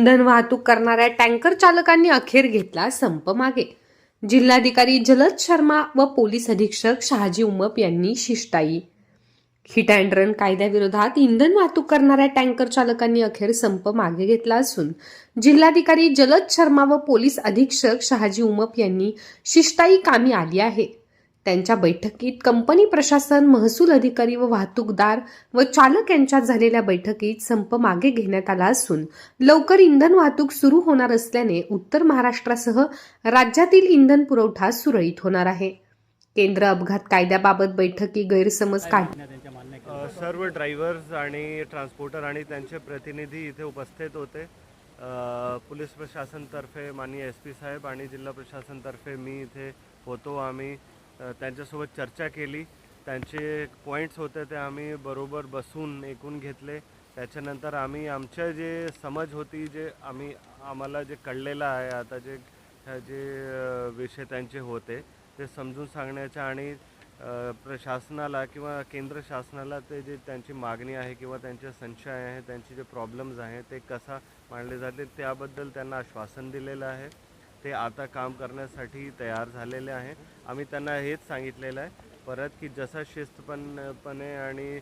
इंधन वाहतूक करणाऱ्या टँकर चालकांनी अखेर घेतला संप मागे. जिल्हाधिकारी जलद शर्मा व पोलीस अधीक्षक शहाजी उमप यांनी शिष्टाई. हिट अँड रन कायद्याविरोधात इंधन वाहतूक करणाऱ्या टँकर चालकांनी अखेर संप मागे घेतला असून जिल्हाधिकारी जलद शर्मा व पोलीस अधीक्षक शहाजी उमप यांनी शिष्टाई कामी आली आहे. त्यांच्या बैठकीत कंपनी प्रशासन महसूल अधिकारी व वाहतूकदार व चालक यांच्यात झालेल्या बैठकीत संप मागे घेण्यात आला असून लवकर इंधन वाहतूक सुरू होणार असल्याने उत्तर महाराष्ट्रासह राज्यातील इंधन पुरवठा सुरळीत होणार आहे. केंद्र अपघात कायद्याबाबत बैठकी गैरसमज काढ सर्व ड्रायव्हर्स आणि ट्रान्सपोर्टर आणि त्यांचे प्रतिनिधी इथे उपस्थित होते. पोलीस प्रशासनतर्फे माननीय एस पी साहेब आणि जिल्हा प्रशासनतर्फे मी इथे होतो आम्ही. त्यांच्यासोबत चर्चा केली. त्यांचे पॉईंट्स होते ते आम्ही बरोबर बसून ऐकून घेतले. त्याच्यानंतर आम्ही आमच्या जे समज होती जे आम्ही आम्हाला जे कळलेलं आहे आता जे जे विषय त्यांचे होते ते समजून सांगण्याच्या आणि प्रशासनाला किंवा केंद्र शासनाला ते जे त्यांची मागणी आहे किंवा त्यांचे संशय आहे त्यांचे जे प्रॉब्लेम्स आहे ते कसा मांडले जाते त्याबद्दल त्यांना आश्वासन दिलेलं आहे. ते आता काम करण्यासाठी तयार झालेले आहे. आम्ही त्यांना हेच सांगितलेलं आहे. परत की जसा शिस्तपणपणे आणि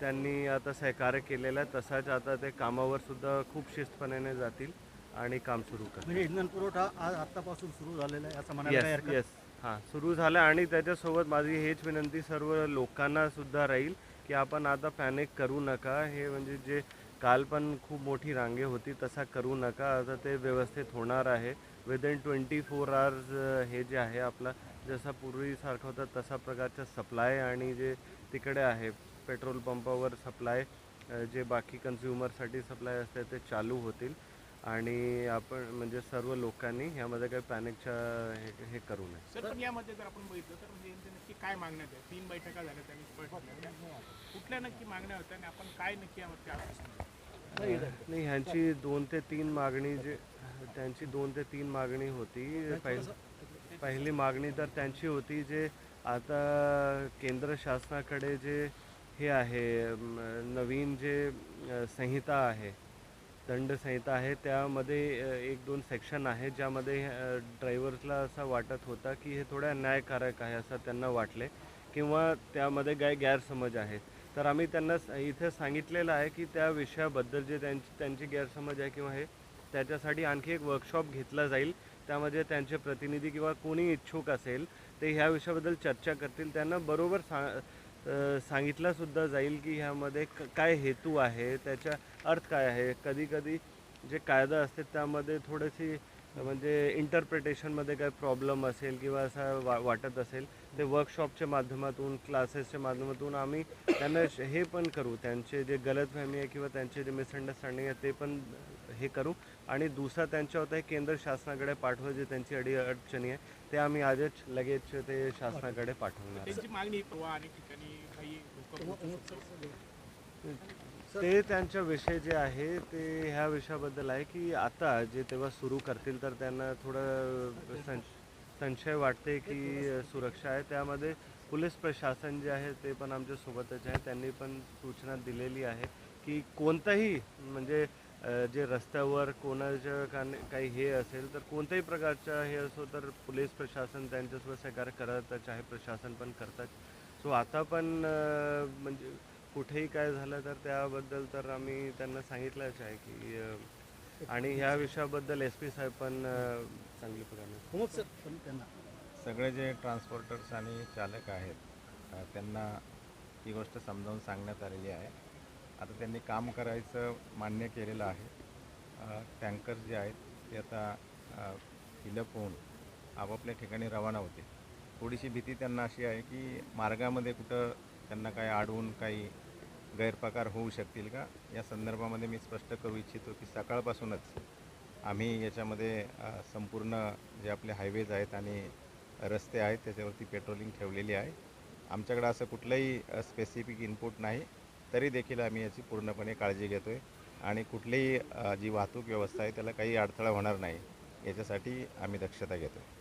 त्यांनी आता सहकार्य केलेलं आहे तसाच आता ते कामावर सुद्धा खूप शिस्तपणे जातील आणि काम सुरू करतील. म्हणजे इंधन पुरवठा आज आतापासून सुरू झालेला आहे असं म्हणायला येस हां सुरू झालं आणि त्याच्यासोबत माझी हेच विनंती सर्व लोकांना सुद्धा राहील की आपण आता पॅनिक करू नका. हे म्हणजे जे काल पण खूप मोठी रांगे होती तसा करू नका. आता ते व्यवस्थित होणार आहे. विदिन ट्वेंटी फोर आवर्स हे जे आहे आपला जसा पूर्वीसारखा होता तसा प्रकारचा सप्लाय आणि जे तिकडे आहे पेट्रोल पंपावर सप्लाय जे बाकी कन्झ्युमरसाठी सप्लाय असते ते चालू होतील आणि आपण म्हणजे सर्व लोकांनी ह्यामध्ये काही पॅनिकच्या हे हे करू नये सर पण यामध्ये जर आपण बघितलं तर म्हणजे यांच्या नक्की काय मागण्या आहेत तीन बैठका झाल्या त्यांनी स्पष्ट केल्या. कुठल्या नक्की मागण्या होत्या आणि आपण काय नक्की यावरती आश्वासन? नाही ह्यांची दोन ते तीन मागणी जे त्यांची दोन ते तीन मागणी होती. पहिली पहिली मागणी तर त्यांची होती जे आता केंद्र शासनाकडे जे हे आहे नवीन जे संहिता आहे दंड संहिता आहे त्यामध्ये एक दोन सेक्शन आहे ज्यामध्ये ड्रायव्हर्सला असं वाटत होता की हे थोड्या न्यायकारक आहे असं त्यांना वाटले किंवा त्यामध्ये काय गैरसमज आहे तर आम्ही त्यांना इथे सांगितलेलं आहे की त्या विषयाबद्दल जे त्यांची त्यांची गैरसमज आहे किंवा हे त्याच्यासाठी आणखी एक वर्कशॉप घेतला जाईल. त्यामध्ये त्यांचे प्रतिनिधी किंवा कोणी इच्छुक असेल ते ह्या विषयाबद्दल चर्चा करतील. त्यांना बरोबर सा सांगितलासुद्धा जाईल की ह्यामध्ये क- काय हेतू आहे त्याचा अर्थ काय आहे. कधी कधी जे कायदा असते त्यामध्ये थोडीशी म्हणजे इंटरप्रिटेशनमध्ये काय प्रॉब्लेम असेल किंवा असं वा वाटत असेल ते वर्कशॉपच्या माध्यमातून क्लासेसच्या माध्यमातून आम्ही त्यांना हे पण करू. त्यांचे जे गलतफहमी आहे किंवा त्यांचे जे मिसअंडरस्टँडिंग आहे ते पण हे करू. आणि दुसरा त्यांच्या होता केंद्र शासनाकडे पाठवा जे त्यांची अडी अडचणी आहे ते आम्ही आजच लगेच ते शासनाकडे पाठवणार मागणी. ते त्यांच्या विषय जे आहे ते ह्या विषयाबद्दल आहे की आता जे तेव्हा सुरू करतील तर त्यांना थोडं सं संशय वाटते की सुरक्षा आहे. त्यामध्ये पोलीस प्रशासन जे आहे ते पण आमच्या सोबतच आहे. त्यांनी पण सूचना दिलेली आहे की कोणताही म्हणजे जे रस्त्यावर कोणाच्या कान- काही हे असेल तर कोणत्याही प्रकारचं हे असो तर पोलीस प्रशासन त्यांच्यासोबत सहकार्य करतच आहे प्रशासन पण करतात. सो आता पण म्हणजे कुठेही काय झालं तर त्याबद्दल तर आम्ही त्यांना सांगितलंच आहे की आणि ह्या विषयाबद्दल एस पी साहेब पण चांगली प्रकारे हो सर. पण त्यांना. सगळे जे ट्रान्सपोर्टर्स आणि चालक आहेत त्यांना ही गोष्ट समजावून सांगण्यात आलेली आहे. आता त्यांनी काम करायचं मान्य केलेलं आहे. टँकर जे आहेत ते आता फिलअप होऊन आपापल्या ठिकाणी रवाना होते थोडीशी भीती त्यांना अशी आहे की मार्गामध्ये कुठं त्यांना काय आडवून काही गैरप्रकार होऊ शकतील का? या संदर्भामध्ये मी स्पष्ट करू इच्छितो की सकाळपासूनच आम्ही याच्यामध्ये संपूर्ण जे आपले हायवेज आहेत आणि रस्ते आहेत त्याच्यावरती पेट्रोलिंग ठेवलेली आहे. आमच्याकडं असं कुठलंही स्पेसिफिक इनपुट नाही. तरी देखील आम्ही याची पूर्णपणे काळजी घेतो आहे आणि कुठलीही जी वाहतूक व्यवस्था आहे त्याला काही अडथळा होणार नाही. याच्यासाठी आम्ही दक्षता घेतो आहे